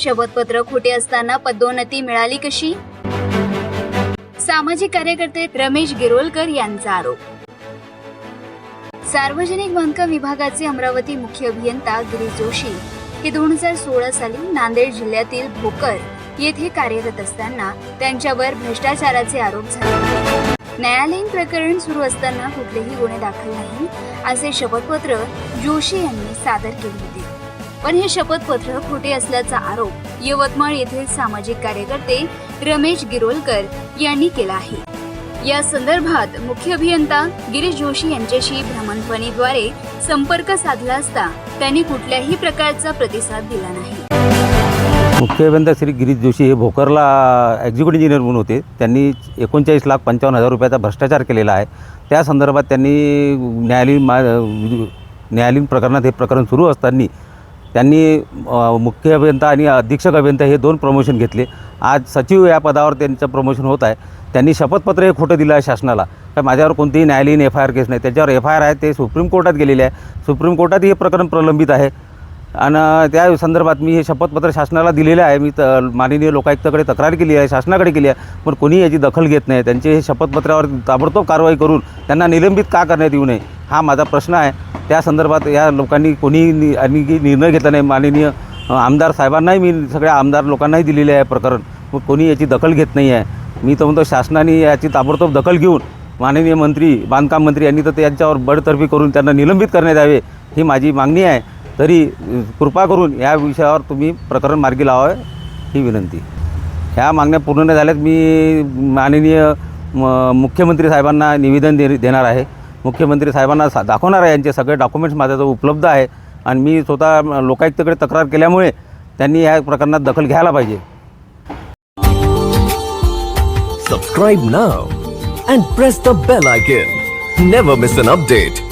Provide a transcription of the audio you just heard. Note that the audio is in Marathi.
शपथपत्र खोटे असताना पदोन्नती मिळाली कशी? सामाजिक कार्यकर्ते रमेश गिरोलकर यांचा आरोप. सार्वजनिक बांधकाम विभागाचे अमरावती मुख्य अभियंता गिरीश जोशी हे दोन हजार सोळा साली नांदेड जिल्ह्यातील भोकर येथे कार्यरत असताना त्यांच्यावर भ्रष्टाचाराचे आरोप झाले. न्यायालयीन प्रकरण सुरू असताना कुठलेही गुन्हे दाखल नाही असे शपथपत्र जोशी यांनी सादर केले होते. पण हे शपथपत्र खोटे असल्याचा आरोप यवतमाळ येथील सामाजिक कार्यकर्ते रमेश गिरोलकर यांनी केला आहे. या संदर्भात मुख्य अभियंता गिरीश जोशी यांच्याशी भ्रमणध्वनीद्वारे संपर्क साधला असता त्यांनी कुठल्याही प्रकारचा प्रतिसाद दिला नाही. मुख्य अभियंता श्री गिरीश जोशी हे भोकरला एक्झिक्युटिव्ह इंजिनियर म्हणून होते. त्यांनी एकोणचाळीस लाख पंचावन्न हजार रुपयाचा भ्रष्टाचार केलेला आहे. त्या संदर्भात त्यांनी न्यायालयीन मा न्यायालयीन प्रकरणात हे प्रकरण सुरू असताना त्यांनी मुख्य अभियंता आणि अधीक्षक अभियंता हे दोन प्रमोशन घेतले. आज सचिव या पदावर त्यांचं प्रमोशन होत आहे. त्यांनी शपथपत्र हे खोटं दिलं आहे शासनाला. का माझ्यावर कोणतीही न्यायालयीन एफ आय आर केस नाही. त्याच्यावर एफ आय आर आहे ते सुप्रीम कोर्टात गेलेले आहे. सुप्रीम कोर्टात हे प्रकरण प्रलंबित आहे. आणि त्या संदर्भात मी हे शपथपत्र शासनाला दिलेलं आहे. मी त माननीय लोकायुक्ताकडे तक्रार केली आहे शासनाकडे केली आहे पण कोणी याची दखल घेत नाही. त्यांचे हे शपथपत्रावर ताबडतोब कारवाई करून त्यांना निलंबित का करण्यात येऊ नये हा माझा प्रश्न आहे. त्या संदर्भात या लोकांनी कोणी नि आणि निर्णय घेतला नाही. माननीय आमदार साहेबांनाही मी सगळ्या आमदार लोकांनाही दिलेले आहे प्रकरण. मग कोणी याची दखल घेत नाही आहे. मी तर म्हणतो शासनाने याची ताबडतोब दखल घेऊन माननीय मंत्री बांधकाम मंत्री यांनी तर त्यांच्यावर बडतर्फी करून त्यांना निलंबित करण्यात यावे ही माझी मागणी आहे. तरी कृपा करून या विषयावर तुम्ही प्रकरण मार्गी लावावे ही विनंती. ह्या मागण्या पूर्ण नाही झाल्यात. मी माननीय म- मुख्यमंत्री साहेबांना निवेदन दे देणार आहे. मुख्यमंत्री साहेबांना सा दाखवणार आहे. यांचे सगळे डॉक्युमेंट्स माझ्याजवळ उपलब्ध आहे. आणि मी स्वतः लोकायुक्तकडे तक्रार केल्यामुळे त्यांनी या प्रकरणात दखल घ्यायला पाहिजे. Subscribe now and press the bell icon never miss an update